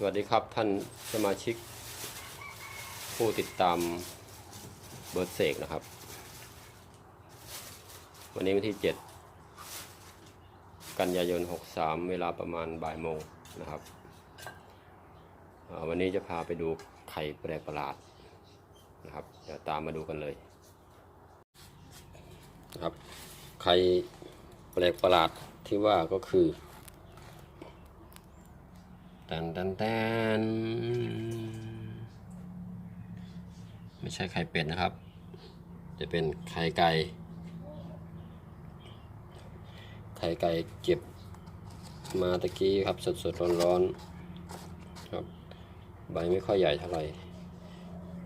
สวัสดีครับท่านสมาชิก ผู้ติดตามเบิร์ดเสกนะครับ วันนี้วันที่ 7 กันยายน 63 เวลาประมาณบ่ายโมงนะครับ วันนี้จะพาไปดูไข่แปลกประหลาดนะครับเดี๋ยวตามมาดูกันเลยนะครับไข่แปลกประหลาดที่ว่าก็คือ แตนแตนแตนไม่ใช่ไข่เป็ดนะครับ จะเป็นไข่ไก่ ไข่ไก่เก็บมาตะกี้ครับสดสดร้อนร้อนๆครับ ใบไม่ค่อยใหญ่เท่าไหร่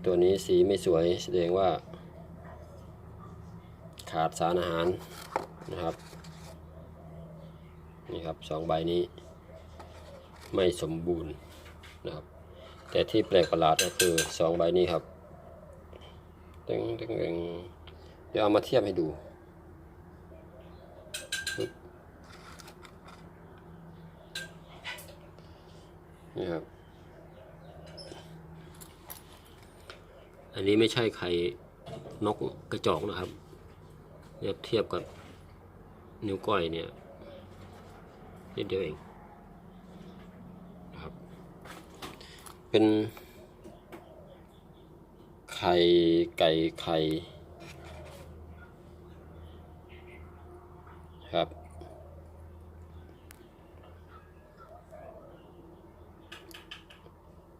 ตัวนี้สีไม่สวยแสดงว่า ขาดสารอาหารนะครับ นี่ครับสองใบนี้ ไม่สมบูรณ์นะครับ แต่ที่แปลกประหลาดก็คือสองใบนี้ครับตึงตึงตึงเดี๋ยวเอามาเทียบให้ดูนี่ครับ อันนี้ไม่ใช่ไข่นกกระจอกนะครับเทียบเทียบกับนิ้วก้อยเนี่ยนิดเดียวเอง เป็น ไข่ไก่ไข่ครับ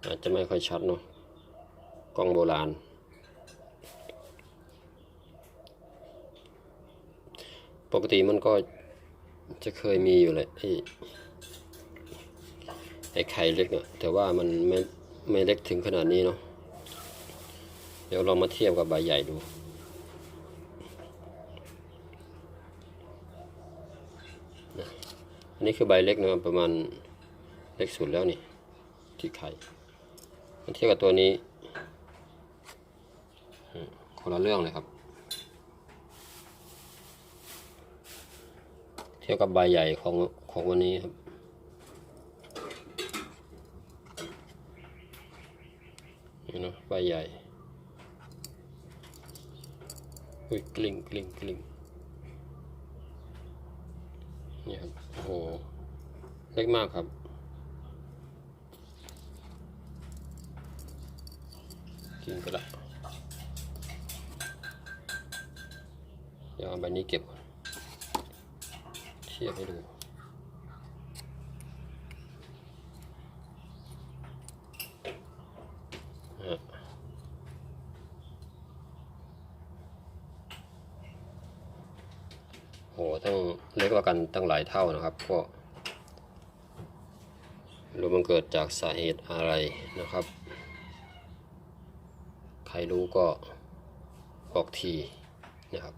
อาจจะไม่ค่อยชัดเนาะกล้องโบราณ ปกติมันก็จะเคยมีอยู่เลยไอ้ไอ้ไข่เล็กเนี่ยแต่ว่ามันไม่ ไม่เล็กถึงขนาดนี้เนาะเดี๋ยวลองมาเทียบกับใบใหญ่ดูอันนี้คือใบเล็กนะประมาณเล็กสุดแล้วนี่ ที่ไข่มาเทียบกับตัวนี้คนละเรื่องเลยครับ เทียบกับใบใหญ่ของของวันนี้ครับ เนาะใบใหญ่อุ้ยกลิ้งกลิ้งกลิ้งนี่ครับโอ้โหเล็กมากครับกินก็ได้เดี๋ยวเอาใบนี้เก็บเทียบให้ดู โหทั้งเล็กกว่ากันตั้งหลายเท่านะครับก็รู้มันเกิดจากสาเหตุอะไรนะครับ ใครรู้ก็บอกทีนะครับ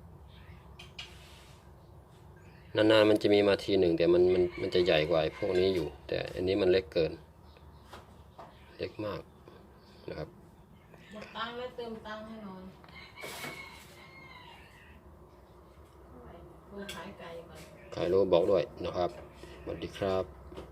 นานๆมันจะมีมาทีหนึ่งแต่มันมันมันจะใหญ่กว่าพวกนี้อยู่ แต่อันนี้มันเล็กเกิน เล็กมากนะครับหมดตังค์แล้วเติมตังค์ให้นอย ถ่ายรูปบอกด้วยนะครับสวัสดีครับ